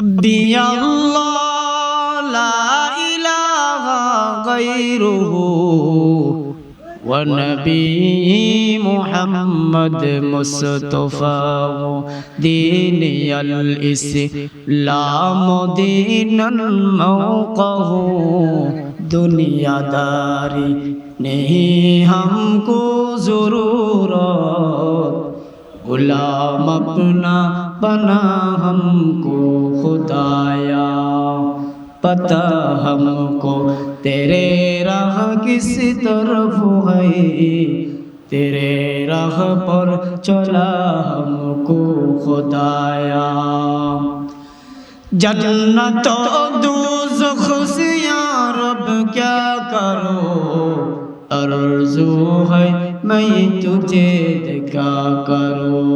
ربي الله لا إله غيره ونبي محمد مصطفى ديني الإسلام دينا موقه دنيا داري نہیں ہم کو ضرورت غلام اپنا पना हमको खुदाया पता हमको तेरे राह किस तरफ है तेरे राह पर चला हमको खुदाया जन्नत दोजख से या रब क्या करो अर्जू है मैं तुझे देखा करो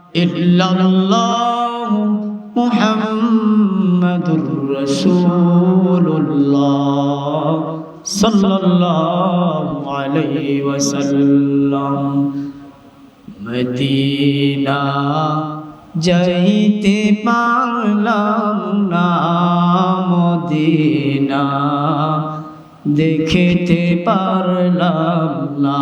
ইল্লাল্লাহু মুহাম্মাদুর রাসূলুল্লাহ সাল্লাল্লাহু আলাইহি ওয়াসাল্লাম। মদিনা যাইতে পারলাম না মদিনা দেখতে পারলাম না।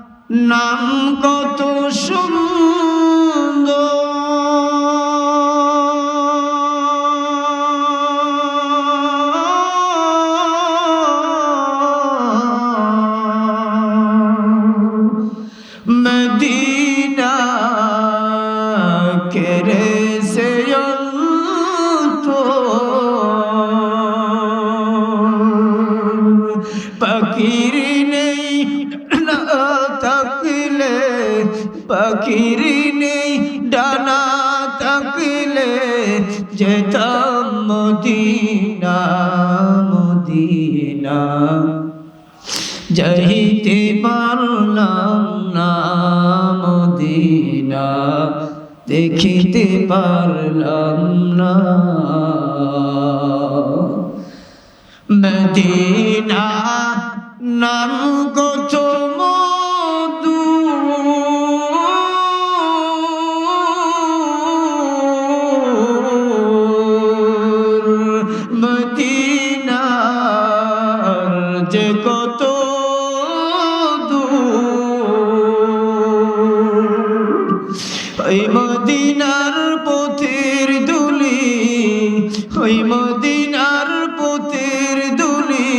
নাম কত সুন্দর। মদিনা কেরে পাখির নেই ডানা থাকলে যেতাম মদিনা মদিনা। যাইতে পারলাম না, মদিনা। দেখিতে পারলাম না। মদিনা নাম কত কত ওই মদিনার পথের দুলি, ওই মদিনার পথের দুলি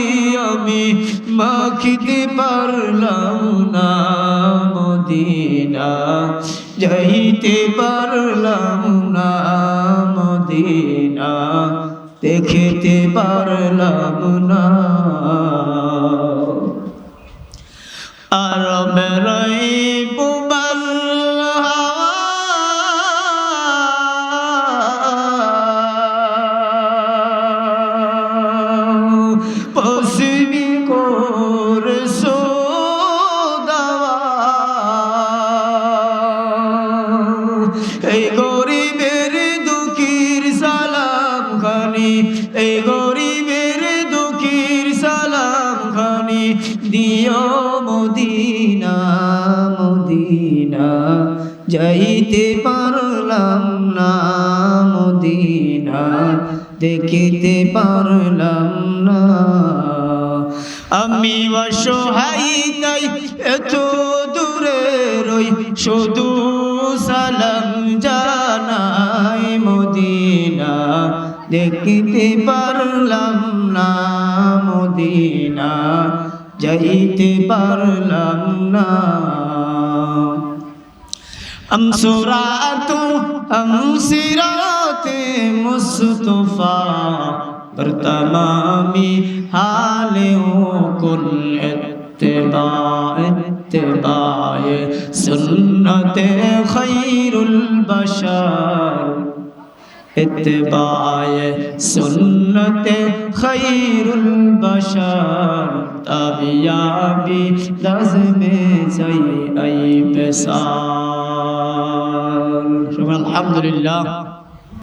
আমি মাখিতে পারলাম না মদিনা, যাইতে পারলাম না মদিনা, দেখিতে পারলাম না আর বেরোই পুবাল পশ্চিমি এই গরিবের দুঃখীর সালাম খানি, এই গরিবের দুঃখীর সালাম খানি দিও মদিনা, যাইতে পারলাম না মদিনা, দেখিতে পারলাম না। আমি অসহায় তাই এত দূরে রই, শুধু সালাম জানাই মদিনা, দেখিতে পারলাম না মদিনা, যাইতে পারলাম না। أم سرات أم سرات مصطفى پر تمامی حالوں کل اتباع اتباع سنت خیر البشر اتباع سنت خیر البشر تابیابی لازم زی ای بسار সবাই আলহামদুলিল্লাহ।